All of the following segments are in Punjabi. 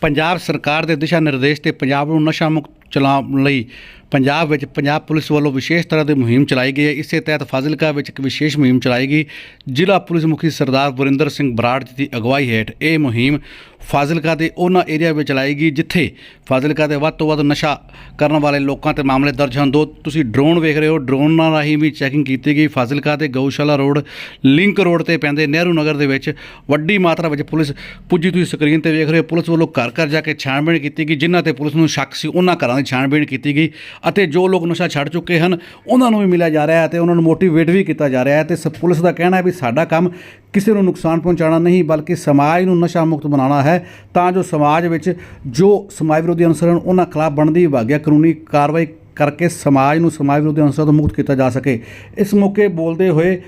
ਪੰਜਾਬ ਸਰਕਾਰ ਦੇ ਦਿਸ਼ਾ ਨਿਰਦੇਸ਼ ਤੇ ਪੰਜਾਬ ਨੂੰ ਨਸ਼ਾ ਮੁਕਤ ਚਲਾਉਣ ਲਈ ਪੰਜਾਬ ਵਿੱਚ ਪੰਜਾਬ ਪੁਲਿਸ ਵੱਲੋਂ ਵਿਸ਼ੇਸ਼ ਤਰ੍ਹਾਂ ਦੀ ਮੁਹਿੰਮ ਚਲਾਈ ਗਈ ਹੈ। ਇਸੇ ਤਹਿਤ ਫਾਜ਼ਿਲਕਾ ਵਿੱਚ ਇੱਕ ਵਿਸ਼ੇਸ਼ ਮੁਹਿੰਮ ਚਲਾਈ ਗਈ। ਜ਼ਿਲ੍ਹਾ ਪੁਲਿਸ ਮੁਖੀ ਸਰਦਾਰ ਵਰਿੰਦਰ ਸਿੰਘ ਬਰਾੜ ਜੀ ਦੀ ਅਗਵਾਈ ਹੇਠ ਇਹ ਮੁਹਿੰਮ ਫਾਜ਼ਿਲਕਾ ਦੇ ਉਹਨਾਂ ਏਰੀਆ ਵਿੱਚ ਚਲਾਈ ਗਈ, ਜਿੱਥੇ ਫਾਜ਼ਿਲਕਾ ਦੇ ਵੱਧ ਤੋਂ ਵੱਧ ਨਸ਼ਾ ਕਰਨ ਵਾਲੇ ਲੋਕਾਂ ਤੇ ਮਾਮਲੇ ਦਰਜ ਹਨ ਦੋ। ਤੁਸੀਂ ਡਰੋਨ ਵੇਖ ਰਹੇ ਹੋ, ਡਰੋਨਾਂ ਰਾਹੀਂ ਵੀ ਚੈਕਿੰਗ ਕੀਤੀ ਗਈ। ਫਾਜ਼ਿਲਕਾ ਤੇ ਗਊਸ਼ਾਲਾ ਰੋਡ, ਲਿੰਕ ਰੋਡ ਤੇ ਪੈਂਦੇ ਨਹਿਰੂ ਨਗਰ ਦੇ ਵਿੱਚ ਵੱਡੀ ਮਾਤਰਾ ਵਿੱਚ ਪੁਲਿਸ ਪੁੱਜੀ ਤੁਸੀਂ ਸਕਰੀਨ ਤੇ ਵੇਖ ਰਹੇ ਹੋ। ਪੁਲਿਸ ਵੱਲੋਂ ਘਰ ਘਰ ਜਾ ਕੇ ਛਾਣਬੀਣ ਕੀਤੀ ਗਈ, ਜਿਨ੍ਹਾਂ ਤੇ ਪੁਲਿਸ ਨੂੰ ਸ਼ੱਕ ਸੀ, ਉਹਨਾਂ ਘਰਾਂ ਦੀ ਛਾਣਬੀਣ ਕੀਤੀ ਗਈ ਅਤੇ ਜੋ ਲੋਕ ਨਸ਼ਾ ਛੱਡ ਚੁੱਕੇ ਹਨ, ਉਹਨਾਂ ਨੂੰ ਵੀ ਮਿਲਿਆ ਜਾ ਰਿਹਾ ਹੈ ਤੇ ਉਹਨਾਂ ਨੂੰ ਮੋਟੀਵੇਟ ਵੀ ਕੀਤਾ ਜਾ ਰਿਹਾ ਹੈ ਤੇ ਸ- ਪੁਲਿਸ ਦਾ ਕਹਿਣਾ ਹੈ ਵੀ ਸਾਡਾ ਕੰਮ ਕਿਸੇ ਨੂੰ ਨੁਕਸਾਨ ਪਹੁੰਚਾਉਣਾ ਨਹੀਂ, ਬਲਕਿ ਸਮਾਜ ਨੂੰ ਨਸ਼ਾ ਮੁਕਤ ਬਣਾਉਣਾ ਹੈ। ਤਾਂ ਜੋ ਸਮਾਜ ਵਿੱਚ ਜੋ ਸਮਾਜ ਵਿਰੋਧੀ ਅਨਸਰ ਹਨ, ਉਹਨਾਂ ਖਿਲਾਫ ਬਣਦੀ ਵਿਭਾਗਿਆ ਕਾਨੂੰਨੀ ਕਾਰਵਾਈ ਕਰਕੇ ਸਮਾਜ ਨੂੰ ਸਮਾਜ ਵਿਰੋਧੀ ਅਨਸਰਾਂ ਤੋਂ ਮੁਕਤ ਕੀਤਾ ਜਾ ਸਕੇ। ਇਸ ਮੌਕੇ ਬੋਲਦੇ ਹੋਏ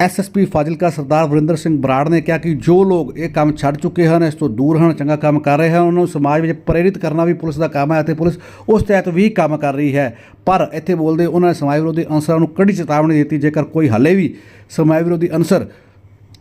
ਐਸਐਸਪੀ ਫਾਜ਼ਿਲਕਾ ਸਰਦਾਰ ਵਰਿੰਦਰ ਸਿੰਘ ਬਰਾੜ ਨੇ ਕਿਹਾ ਕਿ ਜੋ ਲੋਕ ਇਹ ਕੰਮ ਛੱਡ ਚੁੱਕੇ ਹਨ, ਇਸ ਤੋਂ ਦੂਰ ਹਨ, ਚੰਗਾ ਕੰਮ ਕਰ ਰਹੇ ਹਨ, ਉਹਨਾਂ ਨੂੰ ਸਮਾਜ ਵਿੱਚ ਪ੍ਰੇਰਿਤ ਕਰਨਾ ਵੀ ਪੁਲਿਸ ਦਾ ਕੰਮ ਹੈ ਅਤੇ ਪੁਲਿਸ ਉਸ ਤਹਿਤ ਵੀ ਕੰਮ ਕਰ ਰਹੀ ਹੈ। ਪਰ ਇੱਥੇ ਬੋਲਦੇ ਉਹਨਾਂ ਨੇ ਸਮਾਜ ਵਿਰੋਧੀ ਅਨਸਰਾਂ ਨੂੰ ਕੜੀ ਚੇਤਾਵਨੀ ਦਿੱਤੀ, ਜੇਕਰ ਕੋਈ ਹਾਲੇ ਵੀ ਸਮਾਜ ਵਿਰੋਧੀ ਅਨਸਰ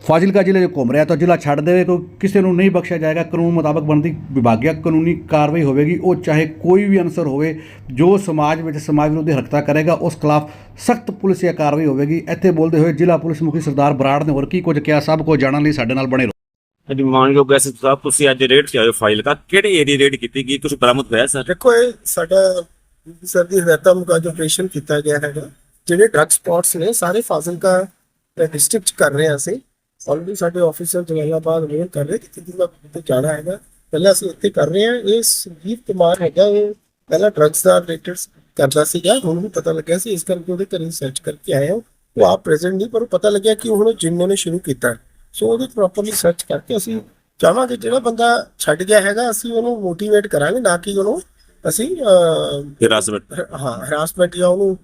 ਫਾਜ਼ਿਲਕਾ ਜ਼ਿਲ੍ਹੇ 'ਚ ਘੁੰਮ ਰਿਹਾ ਤਾਂ ਜ਼ਿਲ੍ਹਾ ਛੱਡ ਦੇਵੇ ਕੋਈ ਕਿਸੇ ਨੂੰ ਨਹੀਂ ਬਖਸ਼ਿਆ ਜਾਏਗਾ। ਕਾਨੂੰਨ ਮੁਤਾਬਕ ਬਣਦੀ ਵਿਭਾਗਿਆ ਕਾਨੂੰਨੀ ਕਾਰਵਾਈ ਹੋਵੇਗੀ। ਉਹ ਚਾਹੇ ਕੋਈ ਵੀ ਅਨਸਰ ਹੋਵੇ ਜੋ ਸਮਾਜ ਵਿੱਚ ਸਮਾਜ ਵਿਰੋਧੀ ਹਰਕਤਾਂ ਕਰੇਗਾ ਉਸ ਖਿਲਾਫ ਸਖਤ ਪੁਲਿਸੀਆ ਕਾਰਵਾਈ ਹੋਵੇਗੀ। ਇੱਥੇ ਬੋਲਦੇ ਹੋਏ ਜ਼ਿਲ੍ਹਾ ਪੁਲਿਸ ਮੁਖੀ ਸਰਦਾਰ ਬਰਾੜ ਨੇ ਹੋਰ ਕੀ ਕੁਝ ਕਿਹਾ ਸਭ ਕੁਝ ਜਾਣਨ ਲਈ ਸਾਡੇ ਨਾਲ ਬਣੇ ਰਹੋ। ਹਾਂਜੀ ਮਾਨਯੋਗ ਐਸ ਸਾਹਿਬ ਤੁਸੀਂ ਅੱਜ ਰੇਡ ਤੇ ਆਏ ਫਾਈਲ ਦਾ ਕਿਹੜੇ ਏਰੀਆ ਰੇਡ ਕੀਤੀ ਗਈ? ਤੁਸੀਂ ਬਰਾਮਦ ਹੋਇਆ ਸਰ? ਦੇਖੋ ਇਹ ਸਾਡਾ ਸਰ ਦੀ ਹਦਾਇਤਾਂ ਮੁਤਾਬਕ ਆਪਰੇਸ਼ਨ ਕੀਤਾ ਗਿਆ ਹੈਗਾ। ਜਿਹੜੇ ਡਰੱਗ ਸਪੌਟਸ ਨੇ ਸਾਰੇ ਫਾਜ਼ਿਲਕਾ ਡਿਸਟ੍ਰਿਕਟ ਕਰ ਰਹੇ ਹਾਂ ਅਸੀਂ। ਆਲਰੇਡੀ ਸਾਡੇ ਆਫੀਸਰ ਜਲਾਲਾਬਾਦ ਵੇਰ ਕਰ ਰਹੇ ਕਿ ਕਿਤੇ ਨਾ ਕਿਤੇ ਜਾਣਾ ਹੈਗਾ। ਪਹਿਲਾਂ ਅਸੀਂ ਇੱਥੇ ਕਰ ਰਹੇ ਹਾਂ। ਇਹ ਸੰਜੀਵ ਕੁਮਾਰ ਹੈਗਾ ਇਹ ਪਹਿਲਾਂ ਡਰੱਗਸ ਦਾ ਰਿਲੇਟਡ ਕਰਦਾ ਸੀਗਾ। ਹੁਣ ਵੀ ਪਤਾ ਲੱਗਿਆ ਸੀ ਇਸ ਕਰਕੇ ਉਹਦੇ ਘਰੇ ਸਰਚ ਕਰਕੇ ਆਏ ਹਾਂ। ਉਹ ਆਪ ਪ੍ਰੈਜ਼ੈਂਟ ਨਹੀਂ ਪਰ ਪਤਾ ਲੱਗਿਆ ਕਿ ਹੁਣ ਜਿੰਨਾਂ ਨੇ ਸ਼ੁਰੂ ਕੀਤਾ। ਸੋ ਉਹਦੇ ਪ੍ਰੋਪਰਲੀ ਸਰਚ ਕਰਕੇ ਅਸੀਂ ਚਾਹਾਂਗੇ ਜਿਹੜਾ ਬੰਦਾ ਛੱਡ ਗਿਆ ਹੈਗਾ ਅਸੀਂ ਉਹਨੂੰ ਮੋਟੀਵੇਟ ਕਰਾਂਗੇ ਨਾ ਕਿ ਉਹਨੂੰ ਅਸੀਂ ਹਿਰਾਸਤ ਹ- ਹਰਾਸਮੈਂਟ ਜਾਂ ਉਹਨੂੰ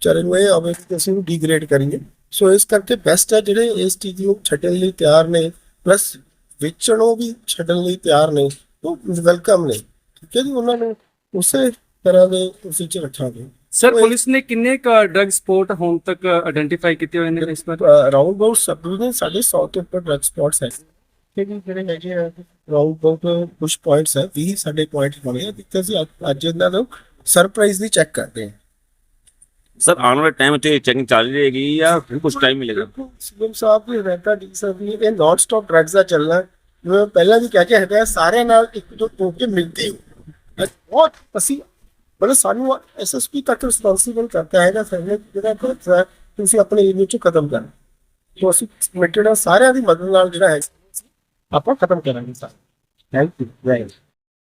ਚਾਰੇ ਨੂੰ ਇਹ ਹੋਵੇ ਕਿ ਅਸੀਂ ਉਹਨੂੰ ਡੀਗ੍ਰੇਡ ਕਰੀਏ। ਸੋ ਇਸ ਕਰਕੇ ਬੈਸਟ ਹੈ ਜਿਹੜੇ ਇਸ ਚੀਜ਼ ਨੂੰ ਛੱਡਣ ਲਈ ਤਿਆਰ ਨੇ ਪਲੱਸ ਵੇਚਣੋਂ ਵੀ ਛੱਡਣ ਲਈ ਤਿਆਰ ਨੇ ਉਹ ਵੈਲਕਮ ਨੇ ਠੀਕ ਹੈ ਜੀ? ਉਹਨਾਂ ਨੂੰ ਉਸੇ ਤਰ੍ਹਾਂ ਦੇ ਉਸੇ ਚ ਰੱਖਾਂਗੇ। ਸਰ ਪੁਲਿਸ ਨੇ ਕਿੰਨੇ ਕ ਡਰਗ ਸਪੋਰਟ ਹੁਣ ਤੱਕ ਆਇਡੈਂਟੀਫਾਈ ਕੀਤੇ ਹੋਏ ਨੇ ਇਸ ਵਾਰ ਰਾਉਂਡ ਅਬਾਊਟ ਸਬ ਡਿਵੀਜ਼ਨ ਸਾਡੇ 100 ਤੋਂ ਉੱਪਰ ਡਰਗ ਸਪੌਟਸ ਹੈ। ਠੀਕ ਹੈ ਜਿਹੜੇ ਹੈਗੇ ਆ ਰਾਉਂਡ ਅਬਾਊਟ ਕੁਝ ਪੁਆਇੰਟਸ ਹੈ 20 ਸਾਡੇ ਪੁਆਇੰਟ ਬਣੇ ਆ ਜਿੱਥੇ ਅਸੀਂ ਅੱਜ ਇਹਨਾਂ ਨੂੰ ਸਰਪ੍ਰਾਈਜ਼ਲੀ ਚੈੱਕ ਕਰਦੇ ਹਾਂ। ਸਰ, ਆਉਣ ਵਾਲੇ ਟਾਈਮ ਤੇ ਚੈਕਿੰਗ ਚੱਲ ਰਹੀ ਹੈਗੀ ਜਾਂ ਫਿਰ ਕੁਝ ਟਾਈਮ ਮਿਲੇਗਾ? ਸੀਐਮ ਸਾਹਿਬ ਦੀ ਹਦਾਇਤਾਂ ਡੀ ਸਾਹਿਬ ਦੀ? ਇਹ ਨਾਨ ਸਟਾਪ ਡਰੱਗਸ ਦਾ ਚੱਲਣਾ। ਜਿਵੇਂ ਮੈਂ ਪਹਿਲਾਂ ਵੀ ਕਹਿ ਕੇ ਹਟਿਆ ਸਾਰਿਆਂ ਨਾਲ ਇੱਕ ਦੋ ਹੋ ਕੇ ਮਿਲਦੇ ਹੋ ਅੱਜ ਬਹੁਤ ਅਸੀਂ ਮਤਲਬ ਸਾਨੂੰ ਐਸਐਸਪੀ ਤੱਕ ਰਿਸਪੌਂਸਿਬਲ ਕਰਤਾ ਹੈਗਾ ਸਰਵੇ ਜਿਹੜਾ ਕਿ ਤੁਸੀਂ ਆਪਣੇ ਏਰੀਆ ਚ ਖਤਮ ਕਰਨਾ। ਸੋ ਅਸੀਂ ਕਮਿਟਡ ਆ ਸਾਰਿਆਂ ਦੀ ਮਦਦ ਨਾਲ ਜਿਹੜਾ ਹੈ, ਆਪਾਂ ਖਤਮ ਕਰਾਂਗੇ sir. Thank you very